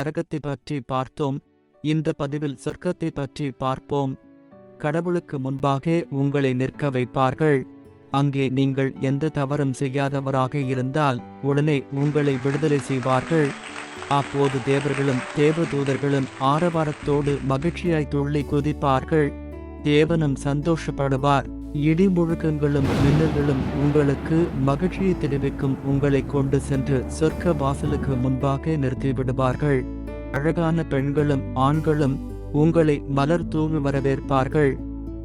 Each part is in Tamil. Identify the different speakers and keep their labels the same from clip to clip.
Speaker 1: நரகத்தை பற்றி பார்த்தோம். இந்த பதிவில் சொர்க்கத்தை பற்றி பார்ப்போம். கடவுளுக்கு முன்பாக உங்களை நிற்க வைப்பார்கள். அங்கே நீங்கள் எந்த தவறும் செய்யாதவராக இருந்தால் உடனே உங்களை விடுதலை செய்வார்கள். அப்போது தேவர்களும் தேவதூதர்களும் ஆரவாரத்தோடு மகிழ்ச்சியாய் துள்ளி குதிப்பார்கள். தேவனும் சந்தோஷப்படுவார். இடி முழுக்கங்களும் மின்னல்களும் உங்களுக்கு மகிழ்ச்சியை தெரிவிக்கும் உங்களை கொண்டு சென்று சொர்க்க வாசலுக்கு முன்பாக நிறுத்திவிடுவார்கள். அழகான பெண்களும் ஆண்களும் உங்களை மலர் தூவி வரவேற்பார்கள்.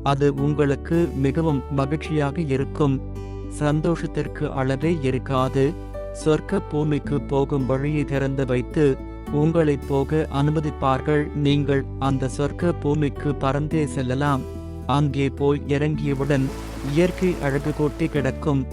Speaker 1: அது உங்களுக்கு மிகவும் மகிழ்ச்சியாக இருக்கும். சந்தோஷத்திற்கு அளவே இருக்காது. சொர்க்க பூமிக்கு போகும் வழியை திறந்து வைத்து உங்களை போக அனுமதிப்பார்கள். நீங்கள் அந்த சொர்க்க பூமிக்கு பறந்தே செல்லலாம். அங்கே போய் இறங்கியவுடன் இயற்கை அழகு கொட்டி கிடக்கும்.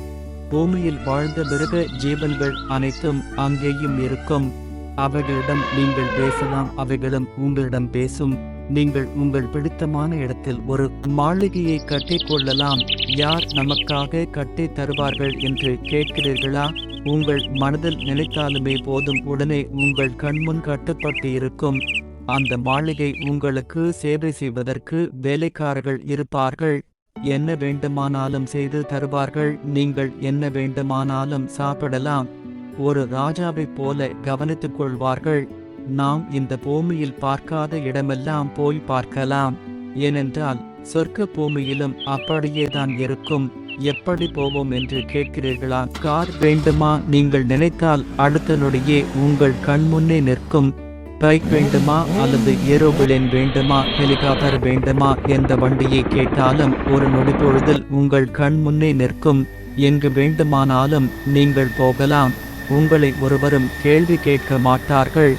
Speaker 1: பூமியில் வாழ்ந்த மிருக ஜீவன்கள் அனைத்தும் அங்கேயும் இருக்கும். அவைகளிடம் நீங்கள் பேசலாம் அவைகளும் உங்களிடம் பேசும். நீங்கள் உங்கள் பிடித்தமான இடத்தில் ஒரு மாளிகையை கட்டிக்கொள்ளலாம் யார் நமக்காக கட்டி தருவார்கள் என்று கேட்கிறீர்களா? உங்கள் மனதில் நினைத்தாலுமே போதும் உடனே உங்கள் கண்முன் கட்டப்பட்டு இருக்கும் அந்த மாளிகை உங்களுக்கு சேவை செய்வதற்கு வேலைக்காரர்கள் இருப்பார்கள். என்ன வேண்டுமானாலும் செய்து தருவார்கள். நீங்கள் என்ன வேண்டுமானாலும் சாப்பிடலாம். ஒரு ராஜாவைப் போல கவனித்துக் கொள்வார்கள். நாம் இந்த பூமியில் பார்க்காத இடமெல்லாம் போய் பார்க்கலாம். ஏனென்றால் சொர்க்க பூமியிலும் அப்படியே தான் இருக்கும். எப்படி போவோம் என்று கேட்கிறீர்களா? கார் வேண்டுமா? நீங்கள் நினைத்தால் அடுத்த நொடியே உங்கள் கண்முன்னே நிற்கும். பைக் வேண்டுமா அல்லது ஏரோபிளேன் வேண்டுமா ஹெலிகாப்டர் வேண்டுமா எந்த வண்டியை கேட்டாலும் ஒரு நொடி பொழுதில் உங்கள் கண் முன்னே நிற்கும். எங்கு வேண்டுமானாலும் நீங்கள் போகலாம். உங்களை ஒருவரும் கேள்வி கேட்க மாட்டார்கள்.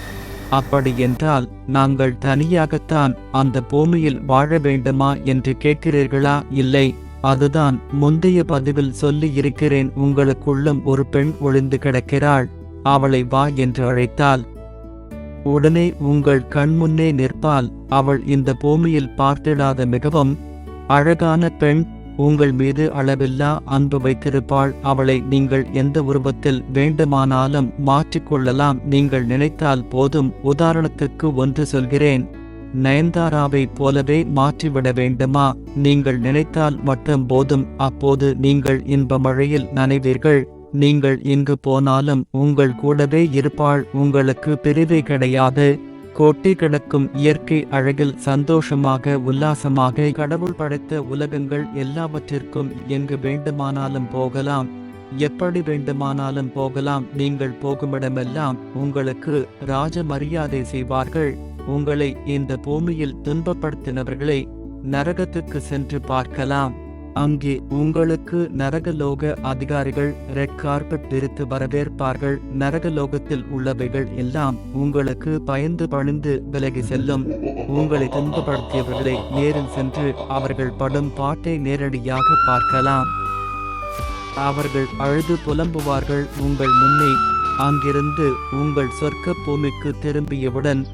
Speaker 1: அப்படி என்றால் நாங்கள் தனியாகத்தான் அந்த பூமியில் வாழ வேண்டுமா என்று கேட்கிறீர்களா? இல்லை. அதுதான் முந்தைய பதிவில் சொல்லி இருக்கிறேன். உங்களுக்குள்ளும் ஒரு பெண் ஒளிந்து கிடக்கிறாள். அவளை வா என்று அழைத்தாள். உடனே உங்கள் கண்முன்னே நிற்பால் அவள் இந்த பூமியில் பார்த்திடாத மிகவும் அழகான பெண். உங்கள் மீது அளவில்லா அன்பு வைத்திருப்பாள். அவளை நீங்கள் எந்த உருவத்தில் வேண்டுமானாலும் மாற்றிக்கொள்ளலாம். நீங்கள் நினைத்தால் போதும். உதாரணத்துக்கு ஒன்று சொல்கிறேன். நயன்தாராவைப் போலவே மாற்றிவிட வேண்டுமா? நீங்கள் நினைத்தால் மட்டும் போதும். அப்போது நீங்கள் இன்ப மழையில் நனைவீர்கள். நீங்கள் இங்கு போனாலும் உங்கள் கூடவே இருப்பாள் உங்களுக்கு பிரிவு கிடையாது. கோட்டி கிடக்கும் இயற்கை அழகில் சந்தோஷமாக உல்லாசமாக கடவுள் படைத்த உலகங்கள் எல்லாவற்றிற்கும் எங்கு வேண்டுமானாலும் போகலாம். எப்படி வேண்டுமானாலும் போகலாம் நீங்கள் போகுமிடமெல்லாம் உங்களுக்கு ராஜ மரியாதை செய்வார்கள். உங்களை இந்த பூமியில் துன்பப்படுத்தினவர்களை நரகத்துக்கு சென்று பார்க்கலாம். அங்கே உங்களுக்கு நரகலோக அதிகாரிகள் ரெட் கார்பெட் விரித்து வரவேற்பார்கள். நரகலோகத்தில் உள்ளவைகள் எல்லாம் உங்களுக்கு பயந்து பணிந்து விலகி செல்லும். உங்களை துன்பப்படுத்தியவர்களை நேரில் சென்று அவர்கள் படும் பாட்டை நேரடியாக பார்க்கலாம். அவர்கள் அழுது புலம்புவார்கள். உங்கள் முன்னே அங்கிருந்து உங்கள் சொர்க்க பூமிக்கு திரும்பியவுடன்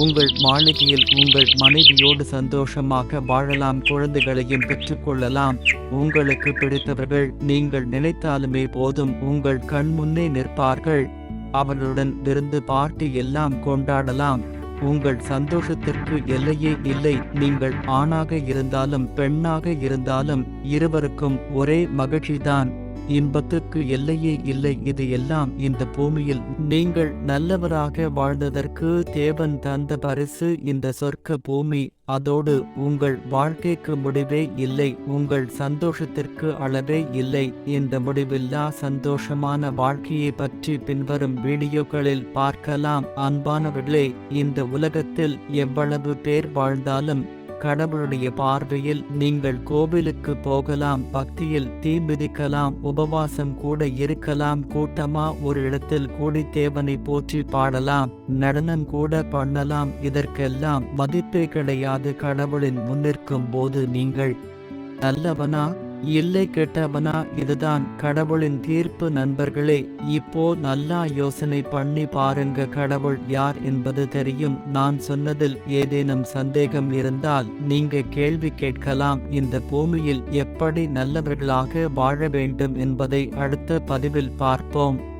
Speaker 1: உங்கள் மாளிகையில் உங்கள் மனைவியோடு சந்தோஷமாக வாழலாம் குழந்தைகளையும் பெற்றுக்கொள்ளலாம். உங்களுக்கு பிடித்தவர்கள் நீங்கள் நினைத்தாலுமே போதும் உங்கள் கண் முன்னே நிற்பார்கள். அவர்களுடன் விருந்து பார்ட்டி எல்லாம் கொண்டாடலாம். உங்கள் சந்தோஷத்திற்கு எல்லையே இல்லை. நீங்கள் ஆணாக இருந்தாலும் பெண்ணாக இருந்தாலும் இருவருக்கும் ஒரே மகிழ்ச்சிதான். இன்பத்துக்கு எல்லையே இல்லை. இது எல்லாம் இந்த பூமியில் நீங்கள் நல்லவராக வாழ்ந்ததற்கு தேவன் தந்த பரிசு. இந்த சொர்க்க பூமி அதோடு உங்கள் வாழ்க்கைக்கு முடிவே இல்லை. உங்கள் சந்தோஷத்திற்கு அளவே இல்லை. இந்த முடிவில்லா சந்தோஷமான வாழ்க்கையை பற்றி பின்வரும் வீடியோக்களில் பார்க்கலாம். அன்பானவர்களே இந்த உலகத்தில் எவ்வளவு பேர் வாழ்ந்தாலும் கடவுளுடைய பார்வையில் நீங்கள் கோவிலுக்கு போகலாம் பக்தியில் தீ மிதிக்கலாம் உபவாசம் கூட இருக்கலாம் கூட்டமா ஒரு இடத்தில் கூடி தேவனை போற்றி பாடலாம் நடனம் கூட பண்ணலாம். இதற்கெல்லாம் மதிப்பே கிடையாது. கடவுளின் முன்னிற்கும் போது நீங்கள் நல்லவனா? இல்லை கெட்டவனா இதுதான் கடவுளின் தீர்ப்பு நண்பர்களே. இப்போ நல்லா யோசனை பண்ணி பாருங்க கடவுள் யார் என்பது தெரியும். நான் சொன்னதில் ஏதேனும் சந்தேகம் இருந்தால் நீங்க கேள்வி கேட்கலாம். இந்த பூமியில் எப்படி நல்லவர்களாக வாழ வேண்டும் என்பதை அடுத்த பதிவில் பார்ப்போம்.